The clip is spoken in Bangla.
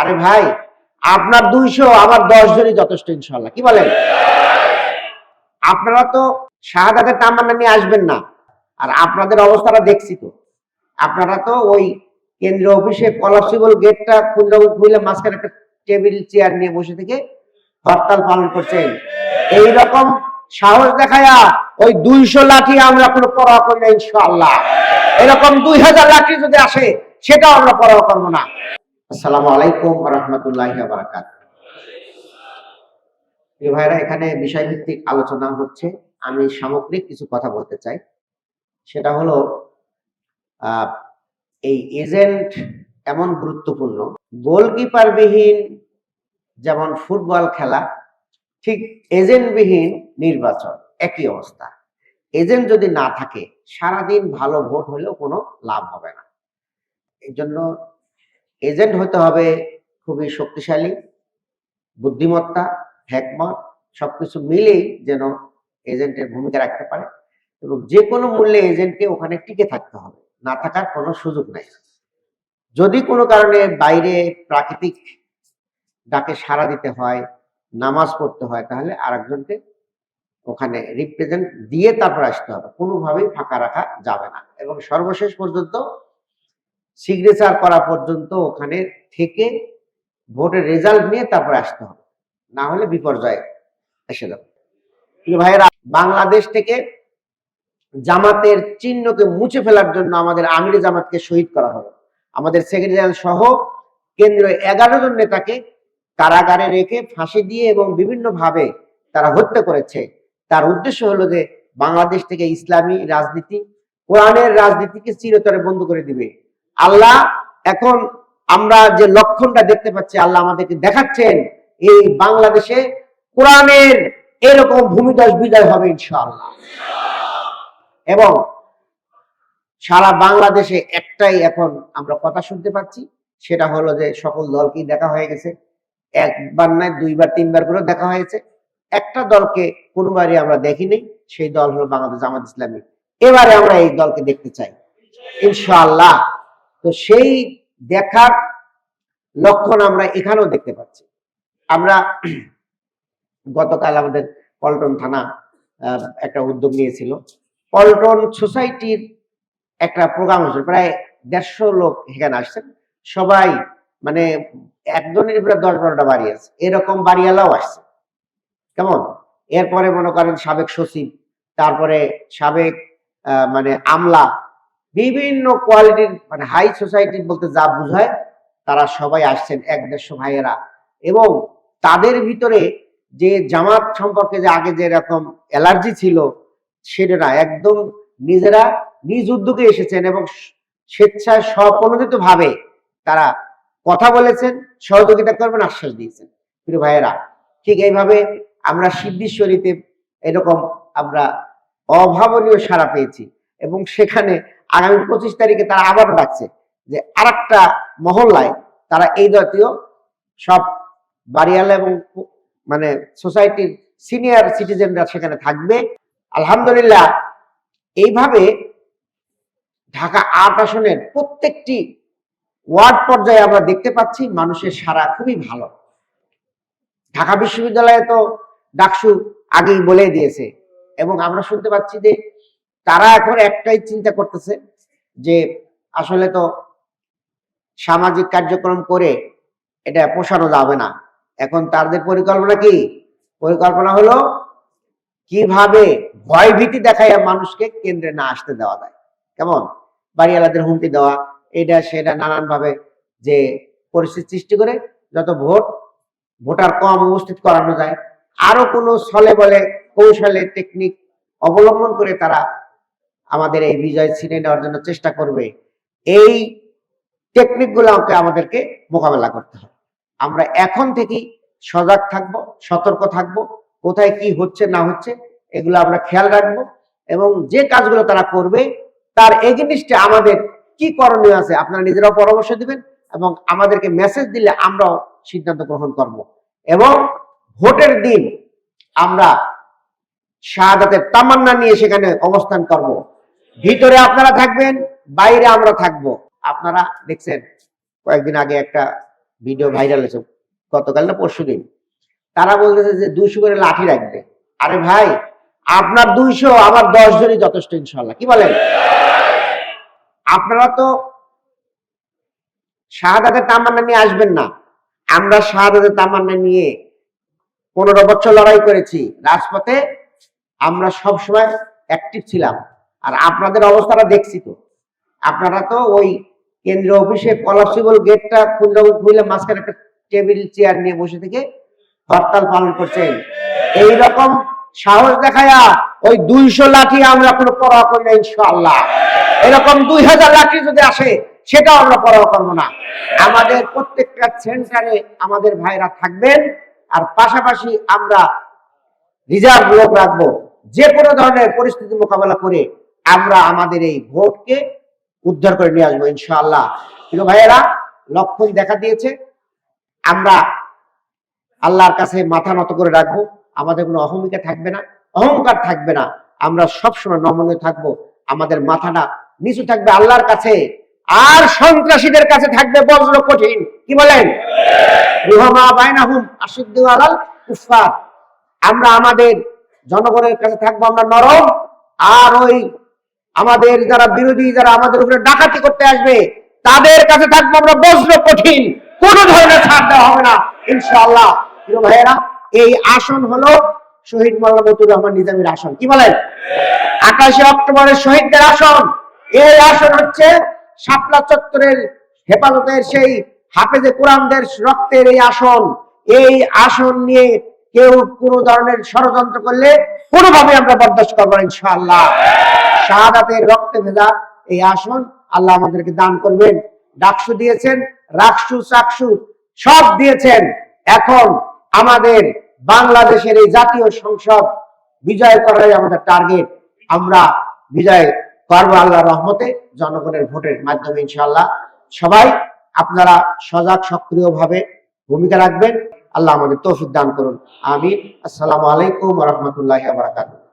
আরে ভাই, আপনার দুইশো আমার দশ জনই যথেষ্ট ইনশাল্লাহ কি বলেন? আপনারা তো শাহাদাতের তামান্না নিয়ে আসবেন না। আর আপনাদের অবস্থাটা দেখছি তো। আপনারা তো ওই কেন্দ্রীয় অফিসে কলাপসিবল গেটটা কুন্দ্রাবুক খুলে মাঝখানে একটা টেবিল, চেয়ার নিয়ে বসে থেকে হরতাল পালন করছেন। এই রকম সাহস দেখায়া ওই দুইশো লাঠি আমরা কোনো পরোয়া করি না ইনশাআল্লাহ। এরকম দুই হাজার লাঠি যদি আসে, সেটাও আমরা পরোয়া করব না। আসসালামু আলাইকুম রহমতুল্লাহ বারাকাত ভাইরা, এখানে বিষয়ভিত্তিক আলোচনা হচ্ছে। আমি সামগ্রিক কিছু কথা বলতে চাই। সেটা হলো এই এজেন্ট এমন গুরুত্বপূর্ণ গোলকিপার বিহীন যেমন ফুটবল খেলা, ঠিক এজেন্টবিহীন নির্বাচন, একই অবস্থা। এজেন্ট যদি না থাকে, সারাদিন ভালো ভোট হলেও কোনো লাভ হবে না। এই জন্য এজেন্ট হতে হবে খুবই শক্তিশালী, বুদ্ধিমত্তা হ্যাকমত সবকিছু মিলেই যেন এজেন্টের ভূমিকা রাখতে পারে এবং যে কোনো মূল্যে এজেন্টকে ওখানে টিকে থাকতে হবে, না থাকার কোনো সুযোগ নেই। যদি কোনো কারণে বাইরে প্রাকৃতিক ডাকে সাড়া দিতে হয়, নামাজ পড়তে হয়, তাহলে আরেকজনকে ওখানে রিপ্রেজেন্ট দিয়ে তারপর আসতে হবে। কোনোভাবেই ফাঁকা রাখা যাবে না এবং সর্বশেষ পর্যন্ত সিগনেচার করা পর্যন্ত ওখানে থেকে ভোটের রেজাল্ট নিয়ে তারপর আসতে হবে। না হলে বিপর্যয় এসে যাবে। ভাইয়েরা, বাংলাদেশ থেকে জামাতের চিহ্নকে মুছে ফেলার জন্য আমাদের আমিরে জামাতকে শহীদ করা হবে আমাদের সেক্রেটারি সহ কেন্দ্রীয় এগারো জন নেতাকে কারাগারে রেখে ফাঁসি দিয়ে এবং বিভিন্ন ভাবে তারা হত্যা করেছে। তার উদ্দেশ্য হলো যে বাংলাদেশ থেকে ইসলামী রাজনীতি, কোরআনের রাজনীতিকে চিরতরে বন্ধ করে দিবে। আল্লাহ এখন আমরা যে লক্ষণটা দেখতে পাচ্ছি, আল্লাহ আমাদেরকে দেখাচ্ছেন, এই বাংলাদেশে কোরআনের এরকম ভূমিদশ বিজয় হবে ইনশাআল্লাহ। এবং সারা বাংলাদেশে একটাই এখন আমরা কথা শুনতে পাচ্ছি, সেটা হলো যে সকল দলকেই দেখা হয়ে গেছে। একবার নয়, দুইবার, তিনবার করে দেখা হয়েছে। একটা দলকে কোনোবারই আমরা দেখিনি, সেই দল হলো বাংলাদেশ জামাত ইসলামী। এবারে আমরা এই দলকে দেখতে চাই। ইনশাআল্লাহ। তো সেই দেখার লক্ষণ আমরা এখানেও দেখতে পাচ্ছি। আমরা গতকাল আমাদের পল্টন থানা একটা উদ্যোগ নিয়েছিল। পল্টন সোসাইটির একটা প্রোগ্রাম হয়েছিল। প্রায় দেড়শো লোক এখানে আসছেন। সবাই মানে একজনের প্রায় দশ বারোটা বাড়ি আছে। এরকম বাড়িওয়ালাও আসছে। কেমন? এরপরে মনে করেন সাবেক সচিব, তারপরে সাবেক মানে আমলা বিভিন্ন কোয়ালিটির মানে হাই সোসাইটি বলতে যা বোঝায়, তারা সবাই আসছেন, এক দেড়শো ভাইয়েরা। এবং তাদের ভিতরে যে জামাত সম্পর্কে যে আগে যে রকম অ্যালার্জি ছিল, সেটা না একদম নিজেরা নিজ উদ্যোগে এসেছেন এবং স্বেচ্ছায় স্বপ্রণোদিত ভাবে তারা কথা বলেছেন, সহযোগিতা করবেন, আশ্বাস দিয়েছেন। প্রিয় ভাইয়েরা, ঠিক এইভাবে আমরা সিদ্ধেশ্বরীতে এরকম আমরা অভাবনীয় সাড়া পেয়েছি এবং সেখানে আগামী পঁচিশ তারিখে তারা আবার ডাকছে যে আর একটা মহল্লায় তারা এই জাতীয় সব বাড়িওয়ালা এবং মানে সোসাইটির সিনিয়র সিটিজেনরা সেখানে থাকবে। আলহামদুলিল্লাহ, এইভাবে ঢাকা আট আসনের প্রত্যেকটি ওয়ার্ড পর্যায়ে আমরা দেখতে পাচ্ছি মানুষের সারা খুবই ভালো। ঢাকা বিশ্ববিদ্যালয়ে তো ডাকসু আগেই বলে দিয়েছে এবং আমরা শুনতে পাচ্ছি যে তারা এখন একটাই চিন্তা করতেছে যে আসলে তো সামাজিক কার্যক্রম করে এটা পোষানো যাবে না। এখন তাদের পরিকল্পনা কি? পরিকল্পনা হলো কীভাবে ভয় ভীতি দেখায় মানুষকে কেন্দ্রে না আসতে দেওয়া যায়। কেমন? বাড়িওয়ালাদের হুমকি দেওয়া এটা সেটা নানান ভাবে যে পরিস্থিতি সৃষ্টি করে, যত ভোট, ভোটার কম উপস্থিত করানো যায়। আরও কোনো ছলে বলে কৌশলে টেকনিক অবলম্বন করে তারা আমাদের এই বিজয় ছিনে নেওয়ার জন্য চেষ্টা করবে। এই টেকনিক গুলোকে আমাদেরকে মোকাবেলা করতে হবে। আমরা এখন থেকেই সজাগ থাকব, সতর্ক থাকব, কোথায় কি হচ্ছে, না হচ্ছে, এগুলো আমরা খেয়াল রাখব এবং যে কাজগুলো তারা করবে, তার এগেনিস্টে আমাদের কি করণীয় আছে আপনারা নিজেরাও পরামর্শ দিবেন এবং আমাদেরকে মেসেজ দিলে আমরাও সিদ্ধান্ত গ্রহণ করব। এবং ভোটের দিন আমরা শাহাদাতের তামান্না নিয়ে সেখানে অবস্থান করব। ভিতরে আপনারা থাকবেন, বাইরে আমরা থাকব। আপনারা দেখছেন, কয়েকদিন আগে একটা ভিডিও ভাইরাল হয়েছে, গতকাল না পরশু দিন। তারা বলতেছে যে দুইশো করে লাঠি রাখবে। আরে ভাই, আপনার দুইশো আমার দশ জনই যথেষ্ট ইনশাল্লাহ কি বলেন? আপনারা তো শাহাদাতের তামান্না নিয়ে আসবেন না। আমরা শাহাদাতের তামান্না নিয়ে পনেরো বছর লড়াই করেছি। রাজপথে আমরা সবসময় অ্যাক্টিভ ছিলাম। আর আপনাদের অবস্থাটা দেখছি তো। আপনারা তো ওই কেন্দ্রীয় অফিসে কলাপসিবল গেটটা খুলে খুলে মাঝখানে একটা টেবিল চেয়ার নিয়ে বসে থেকে হরতাল পালন করছেন। এই রকম সাহস দেখায়া ওই দুইশো লাঠি আমরা কোনো পরোয়া করি না, ইনশাআল্লাহ। এরকম দুই হাজার লাঠি যদি আসে, সেটাও আমরা পরোয়া করব না। আমাদের প্রত্যেকটা সেন্টারে আমাদের ভাইরা থাকবেন, আর পাশাপাশি আমরা রিজার্ভ লোক রাখব। যে কোনো ধরনের পরিস্থিতি মোকাবেলা করে আমরা আমাদের এই ভোটকে উদ্ধার করে নিয়ে আসব, ইনশাআল্লাহ। প্রিয় ভাইয়েরা, লক্ষণ দেখা দিয়েছে। আমরা আল্লাহর কাছে মাথা নত করে রাখব। আমাদের কোনো অহমিকা থাকবে না। অহংকার থাকবে না। আমরা সবসময় নমনীয় থাকব। আমাদের মাথাটা নিচু থাকবে আল্লাহর কাছে। আর সন্ত্রাসীদের কাছে থাকবে বজ্র কঠিন। কি বলেন? আমরা আমাদের জনগণের কাছে থাকব, আমরা নরম। আর ওই আমাদের যারা বিরোধী, যারা আমাদের উপরে ডাকাতি করতে আসবে, তাদের কাছে থাকব আমরা বজ্র কঠিন। কোন ধরনের ছাড় দেওয়া হবে না। ইনশাআল্লাহ। ভাইয়েরা, এই আসন হলো শহীদ মোল্লা মতুর রহমান নিজামীর আসন। কি বলেন? আঠাশে অক্টোবরের শহীদদের আসন। এই আসন হচ্ছে শাপলা চত্বরের হেফাজতের সেই হাফেজে কোরআনদের রক্তের এই আসন। এই আসন নিয়ে কেউ কোনো ধরনের ষড়যন্ত্র করলে কোনোভাবে আমরা বরদাস্ত করব ইনশাআল্লাহ। শাহাদাতের রক্তে ভেজা এই আসন আল্লাহ আমাদেরকে দান করবেন। ডাকসু দিয়েছেন রাকসু চাকসু, সব দিয়েছেন। এখন আমাদের বাংলাদেশের এই জাতীয় সংসদ বিজয় করাই আমাদের টার্গেট। আমরা বিজয় করব আল্লাহ রহমতে, জনগণের ভোটের মাধ্যমে, ইনশাআল্লাহ। সবাই আপনারা সজাগ সক্রিয় ভাবে ভূমিকা রাখবেন। আল্লাহ আমাদের তৌফিক দান করুন। আমিন। আসসালামু আলাইকুম রহমতুল্লাহ বারাকাতুহ।